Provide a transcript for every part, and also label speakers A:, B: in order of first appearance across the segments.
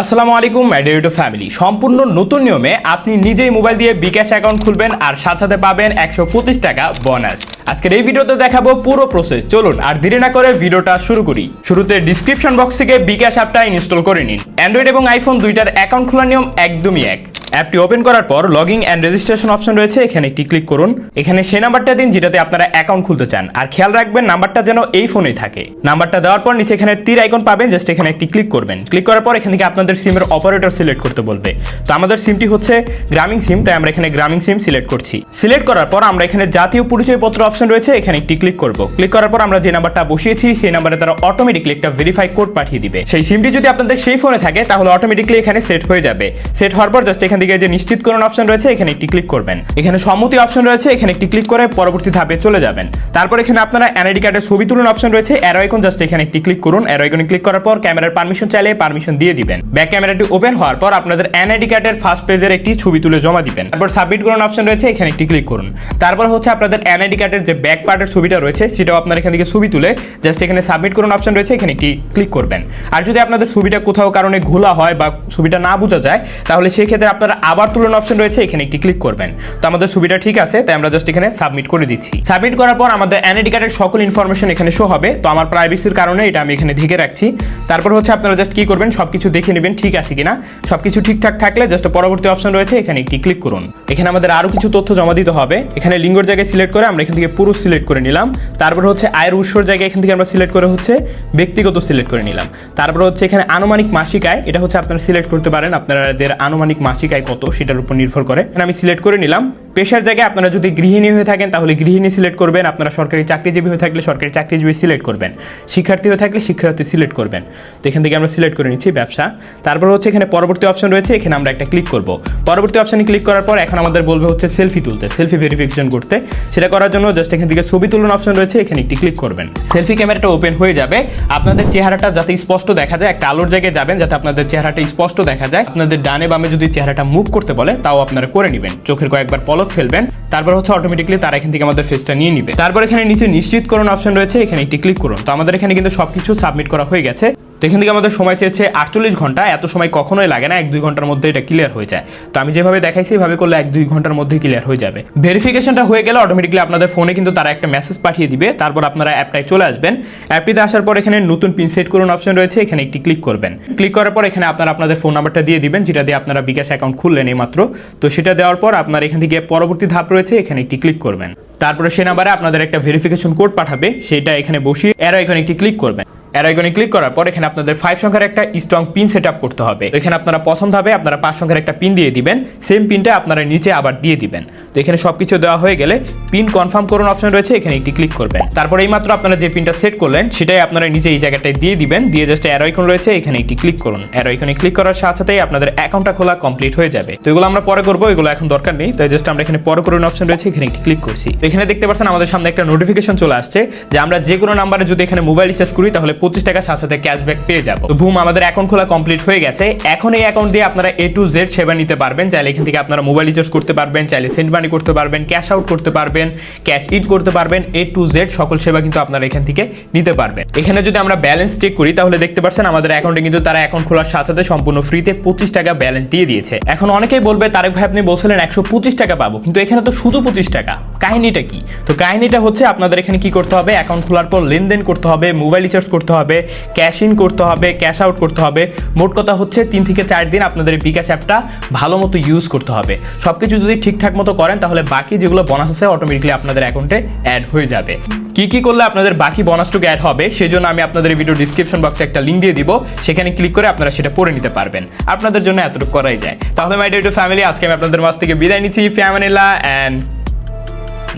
A: আসসালামু আলাইকুম ম্যাডেরিটো ফ্যামিলি সম্পূর্ণ নতুন নিয়মে আপনি নিজেই মোবাইল দিয়ে বিকাশ অ্যাকাউন্ট খুলবেন আর সাথে সাথে পাবেন একশো পঁচিশ টাকা বোনাস আজকের এই ভিডিওতে দেখাবো পুরো প্রসেস চলুন আর দেরি না করে ভিডিওটা শুরু করি। শুরুতে ডিসক্রিপশন বক্স থেকে বিকাশ অ্যাপটা ইনস্টল করে নিন। অ্যান্ড্রয়েড এবং আইফোন দুইটার অ্যাকাউন্ট খোলার নিয়ম একদমই এক। অ্যাপটি ওপেন করার পর লগিং অ্যান্ড রেজিস্ট্রেশন অপশন রয়েছে, এখানে একটি ক্লিক করুন। এখানে সেই নাম্বারটা দিন যেটাতে আপনারা অ্যাকাউন্ট খুলতে চান। আর খেয়াল রাখবেন, নাম্বারটা যেন এই ফোনেই থাকে। নাম্বারটা দেওয়ার পর নিচে এখানে তীর আইকন পাবেন, জাস্ট এখানে একটি ক্লিক করবেন। ক্লিক করার পর এখান থেকে আপনাদের সিমের অপারেটর সিলেক্ট করতে বলবে। তো আমাদের সিমটি হচ্ছে গ্রামীণ সিম, তাই আমরা এখানে গ্রামীণ সিম সিলেক্ট করছি। সিলেক্ট করার পর আমরা এখানে জাতীয় পরিচয়পত্র অপশন রয়েছে, এখানে একটি ক্লিক করব। ক্লিক করার পর আমরা যে নাম্বারটা বসিয়েছি, সেই নাম্বারে তারা অটোমেটিকলি একটা ভেরিফাই কোড পাঠিয়ে দিবে। সেই সিমটি যদি আপনাদের সেই ফোনে থাকে, তাহলে অটোমেটিকলি এখানে সেট হয়ে যাবে। সেট হওয়ার পর জাস্ট এখান থেকে যে নিশ্চিত করুন অপশন রয়েছে, এখানে একটি ক্লিক করবেন। এখানে সম্মতি অপশন রয়েছে, এখানে একটি ক্লিক করে পরবর্তী ধাপে চলে যাবেন। তারপর এখানে আপনারা এনআইডি কার্ডের ছবি তুলুন অপশন রয়েছে অ্যারো আইকন জাস্ট এখানে একটি ক্লিক করুন। অ্যারো আইকনে ক্লিক করার পর ক্যামেরার পারমিশন চাইলে পারমিশন দিয়ে দিবেন। ব্যাক ক্যামেরাটি ওপেন হওয়ার পর আপনাদের এনআইডি কার্ডের ফার্স্ট পেজের একটি ছবি তুলে জমা দিবেন। তারপর সাবমিট করুন অপশন রয়েছে, এখানে একটি ক্লিক করুন। তারপর হচ্ছে আপনাদের এনআইডি কার্ডের যে ব্যাক পার্টের ছবিটা রয়েছে, সেটাও আপনার এখান থেকে ছবি তুলে জাস্ট এখানে সাবমিট করুন অপশন রয়েছে, এখানে একটি ক্লিক করবেন। আর যদি আপনাদের ছবিটা কোথাও কারণে ঘোলা হয় বা ছবিটা না বোঝা যায়, তাহলে সেই ক্ষেত্রে আপনারা আবার তুলন অপশন রয়েছে, এখানে একটি ক্লিক করবেন। তো আমাদের ছবিটা ঠিক আছে, তাই আমরা জাস্ট এখানে সাবমিট করে দিচ্ছি। সাবমিট করার পর আমাদের এনআইডি কার্ডের সকল ইনফরমেশন এখানে শো হবে। তো আমার প্রাইভেসির কারণে এটা আমি এখানে ঢেকে রাখছি। তারপর হচ্ছে আপনারা জাস্ট কি করবেন, সবকিছু দেখে নেবেন, ঠিক আছে কিনা। সবকিছু ঠিকঠাক থাকলে জাস্ট পরবর্তী অপশন রয়েছে, এখানে একটি ক্লিক করুন। এখানে আমাদের আরও কিছু তথ্য জমা দিতে হবে। এখানে লিঙ্গর জায়গায় সিলেক্ট করে আমরা এখান থেকে পুরুষ সিলেক্ট করে নিলাম। তারপর হচ্ছে আয়ের উৎসর জায়গায় এখান থেকে আমরা সিলেক্ট করে হচ্ছে ব্যক্তিগত সিলেক্ট করে নিলাম। তারপর হচ্ছে এখানে আনুমানিক মাসিক আয়, এটা হচ্ছে আপনারা সিলেক্ট করতে পারেন। আপনাদের আনুমানিক মাসিক আয় কত সেটার উপর নির্ভর করে। আমি সিলেক্ট করে নিলাম। পেশার জায়গায় আপনারা যদি গৃহিণী হয়ে থাকেন, তাহলে গৃহিণী সিলেক্ট করবেন। আপনারা সরকারি চাকরিজীবী হয়ে থাকলে সরকারি চাকরিজীবী সিলেক্ট করবেন। শিক্ষার্থী হয়ে থাকলে শিক্ষার্থী সিলেক্ট করবেন। তো এখান থেকে আমরা সিলেক্ট করে নিচ্ছি ব্যবসা। তারপর হচ্ছে এখানে পরবর্তী অপশন রয়েছে। এখানে আমরা একটা ক্লিক করব। পরবর্তী অপশনে ক্লিক করার পর এখন আমাদের বলবে হচ্ছে সেলফি তুলতে সেলফি ভেরিফিকেশন করতে। সেটা করার জন্য জাস্ট এখান থেকে ছবি তুলন অপশন রয়েছে। এখানে একটি ক্লিক করবেন। সেলফি ক্যামেরাটা ওপেন হয়ে যাবে। আপনাদের চেহারাটা যাতে স্পষ্ট দেখা যায়, একটা আলোর জায়গায় যাবেন যাতে আপনাদের চেহারাটা স্পষ্ট দেখা যায়। আপনাদের ডানে বামে যদি চেহারাটা মুভ করতে বলে, তাও আপনারা করে নেবেন। চোখের কয়েকবার পলক ফেলবেন, তারপর হচ্ছে অটোমেটিকলি তারা এখান থেকে আমাদের ফেসটা নিয়ে নিবে। তারপর এখানে নিচে নিশ্চিত করুন অপশন রয়েছে, এখানে একটি ক্লিক করুন। তো আমাদের এখানে কিন্তু সবকিছু সাবমিট করা হয়ে গেছে। তো এখান থেকে আমাদের সময় চেয়েছে আটচল্লিশ ঘণ্টা। এত সময় কখনোই লাগে না, এক দুই ঘণ্টার মধ্যে এটা ক্লিয়ার হয়ে যায়। তো আমি যেভাবে দেখাইছি, এভাবে করলে এক দুই ঘণ্টার মধ্যে ক্লিয়ার হয়ে যাবে। ভেরিফিকেশনটা হয়ে গেলে অটোমেটিকলি আপনাদের ফোনে কিন্তু তারা একটা মেসেজ পাঠিয়ে দিবে। তারপর আপনারা অ্যাপটায় চলে আসবেন। অ্যাপটিতে আসার পর এখানে নতুন পিন সেট করুন অপশন রয়েছে। এখানে একটি ক্লিক করবেন। ক্লিক করার পর এখানে আপনারা আপনাদের ফোন নাম্বারটা দিয়ে দিবেন, যেটা দিয়ে আপনারা বিকাশ অ্যাকাউন্ট খুললেন এই মাত্র তো সেটা দেওয়ার পর আপনার এখান থেকে পরবর্তী ধাপ রয়েছে, এখানে একটি ক্লিক করবেন। তারপরে সে নাম্বারে আপনাদের একটা ভেরিফিকেশন কোড পাঠাবে। সেটা এখানে বসিয়ে এর এখানে একটি ক্লিক করবেন। এর আইকনে ক্লিক করার পর এখানে আপনাদের ফাইভ সংখ্যার একটা স্ট্রং পিন সেট করতে হবে। এখানে আপনারা প্রথম ধাপে আপনারা পাঁচ সংখ্যার একটা পিন দিয়ে দিবেন। সেম পিনটা আপনারা নিচে আবার দিয়ে দিবেন। তো এখানে সবকিছু দেওয়া হয়ে গেলে পিন কনফার্ম করুন অপশন রয়েছে, এখানে একটি ক্লিক করবেন। তারপর এই মাত্র আপনারা যে পিনটা সেট করলেন, সেটাই আপনারা নিচে এই জায়গাটায় দিয়ে দিবেন। দিয়ে জাস্ট অ্যারো আইকন রয়েছে, এখানে একটি ক্লিক করুন। অ্যারো আইকনে ক্লিক করার সাথে সাথেই আপনাদের অ্যাকাউন্টটা খোলা কমপ্লিট হয়ে যাবে। তো এগুলো আমরা পরে করব, এগুলো এখন দরকার নেই। তাই জাস্ট আমরা এখানে পরে করুন অপশন রয়েছে, এখানে একটি ক্লিক করছি। তো এখানে দেখতে পাচ্ছেন আমাদের সামনে একটা নোটিফিকেশন চলে আসছে যে আমরা যে কোনো নাম্বারে যদি এখানে মোবাইল রিচার্জ করি, তাহলে পঁচিশ টাকা সাথে সাথে ক্যাশব্যাক পেয়ে যাব। তো বুম আমাদের অ্যাকাউন্ট খোলা কমপ্লিট হয়ে গেছে। এখন এই অ্যাকাউন্ট দিয়ে আপনারা এ টু জেড সেবা নিতে পারবেন। চাইলে এখান থেকে আপনারা মোবাইল রিচার্জ করতে পারবেন, চাইলে সেন্ড মানি করতে পারবেন ক্যাশ আউট করতে পারবেন ক্যাশ ইট করতে পারবেন এ টু জেড সকল সেবা কিন্তু আপনারা এখান থেকে নিতে পারবেন। এখানে যদি আমরা ব্যালেন্স চেক করি, তাহলে দেখতে পাচ্ছেন আমাদের অ্যাকাউন্টে কিন্তু তারা অ্যাকাউন্ট খোলার সাথে সাথে সম্পূর্ণ ফ্রিতে পঁচিশ টাকা ব্যালেন্স দিয়ে দিয়েছে। এখন অনেকেই বলবে, তারেক ভাই আপনি বলছিলেন একশো পঁচিশ টাকা পাবো, কিন্তু এখানে তো শুধু পঁচিশ টাকা। কাহিনীটা কি? তো কাহিনীটা হচ্ছে আপনাদের এখানে কি করতে হবে? অ্যাকাউন্ট খোলার পর লেনদেন করতে হবে মোবাইল রিচার্জ করতে হবে ক্যাশ ইন করতে হবে ক্যাশ আউট করতে হবে। মোট কথা হচ্ছে তিন থেকে চার দিন আপনাদের বিকাশ অ্যাপটা ভালো মতো ইউজ করতে হবে। সব কিছু যদি ঠিকঠাক মতো করেন, তাহলে বাকি যেগুলো বোনাস আছে অটোমেটিকলি আপনাদের অ্যাকাউন্টে অ্যাড হয়ে যাবে। কি কি করলে আপনাদের বাকি বোনাসটুকু অ্যাড হবে সেই জন্য আমি আপনাদের ভিডিও ডিসক্রিপশন বক্সে একটা লিঙ্ক দিয়ে দিব। সেখানে ক্লিক করে আপনারা সেটা পড়ে নিতে পারবেন। আপনাদের জন্য এতটুকু করাই যায়। তাহলে মাই ডে টু ফ্যামিলি আজকে আমি আপনাদের মাছ থেকে বিদায় নিচ্ছি। Family and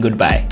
A: goodbye.